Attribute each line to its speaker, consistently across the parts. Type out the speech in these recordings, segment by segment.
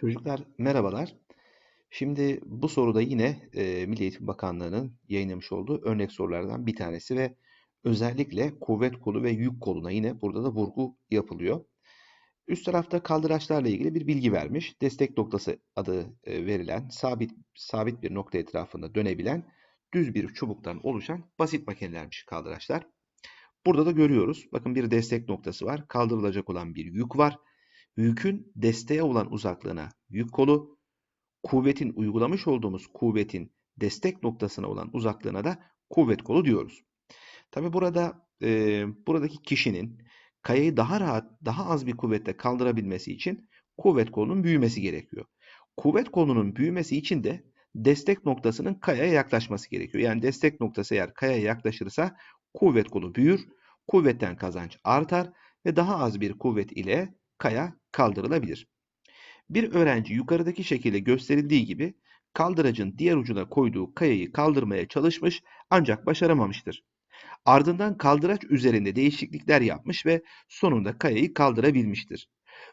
Speaker 1: Çocuklar merhabalar. Şimdi bu soruda yine e, Milli Eğitim Bakanlığı'nın yayınlamış olduğu örnek sorulardan bir tanesi ve özellikle kuvvet kolu ve yük koluna yine burada da vurgu yapılıyor. Üst tarafta kaldıraçlarla ilgili bir bilgi vermiş. Destek noktası adı e, verilen sabit sabit bir nokta etrafında dönebilen düz bir çubuktan oluşan basit makinelermiş kaldıraçlar. Burada da görüyoruz. Bakın bir destek noktası var. Kaldırılacak olan bir yük var. Yükün desteğe olan uzaklığına yük kolu, kuvvetin uygulamış olduğumuz kuvvetin destek noktasına olan uzaklığına da kuvvet kolu diyoruz. Tabi burada e, buradaki kişinin kayayı daha rahat, daha az bir kuvvetle kaldırabilmesi için kuvvet kolunun büyümesi gerekiyor. Kuvvet kolunun büyümesi için de destek noktasının kayaya yaklaşması gerekiyor. Yani destek noktası eğer kayaya yaklaşırsa kuvvet kolu büyür, kuvvetten kazanç artar ve daha az bir kuvvet ile kaya kaldırılabilir. Bir öğrenci yukarıdaki şekilde gösterildiği gibi kaldıracın diğer ucuna koyduğu kayayı kaldırmaya çalışmış ancak başaramamıştır. Ardından kaldıraç üzerinde değişiklikler yapmış ve sonunda kayayı kaldırabilmiştir.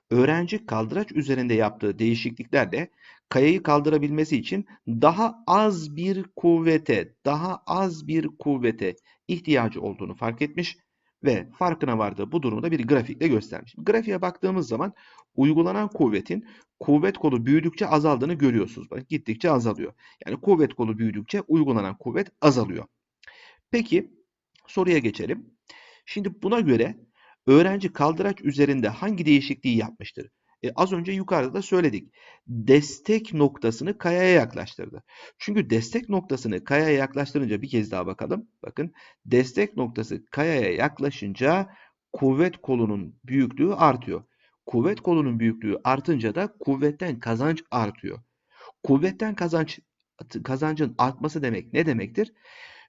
Speaker 1: Öğrenci kaldıraç üzerinde yaptığı değişikliklerle kayayı kaldırabilmesi için daha az bir kuvvete, daha az bir kuvvete ihtiyacı olduğunu fark etmiş ve farkına vardığı bu durumu da bir grafikle göstermiş. Grafiğe baktığımız zaman uygulanan kuvvetin kuvvet kolu büyüdükçe azaldığını görüyorsunuz. Bak gittikçe azalıyor. Yani kuvvet kolu büyüdükçe uygulanan kuvvet azalıyor. Peki soruya geçelim. Şimdi buna göre öğrenci kaldıraç üzerinde hangi değişikliği yapmıştır? E, az önce yukarıda da söyledik. Destek noktasını kayaya yaklaştırdı. Çünkü destek noktasını kayaya yaklaştırınca bir kez daha bakalım. Bakın destek noktası kayaya yaklaşınca kuvvet kolunun büyüklüğü artıyor. Kuvvet kolunun büyüklüğü artınca da kuvvetten kazanç artıyor. Kuvvetten kazanç kazancın artması demek ne demektir?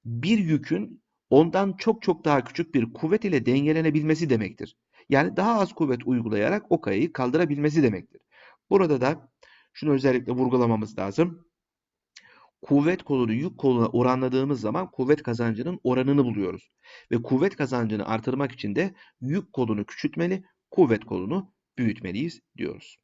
Speaker 1: Bir yükün ondan çok çok daha küçük bir kuvvet ile dengelenebilmesi demektir. Yani daha az kuvvet uygulayarak o kayayı kaldırabilmesi demektir. Burada da şunu özellikle vurgulamamız lazım. Kuvvet kolunu yük koluna oranladığımız zaman kuvvet kazancının oranını buluyoruz. Ve kuvvet kazancını artırmak için de yük kolunu küçültmeli, kuvvet kolunu büyütmeliyiz diyoruz.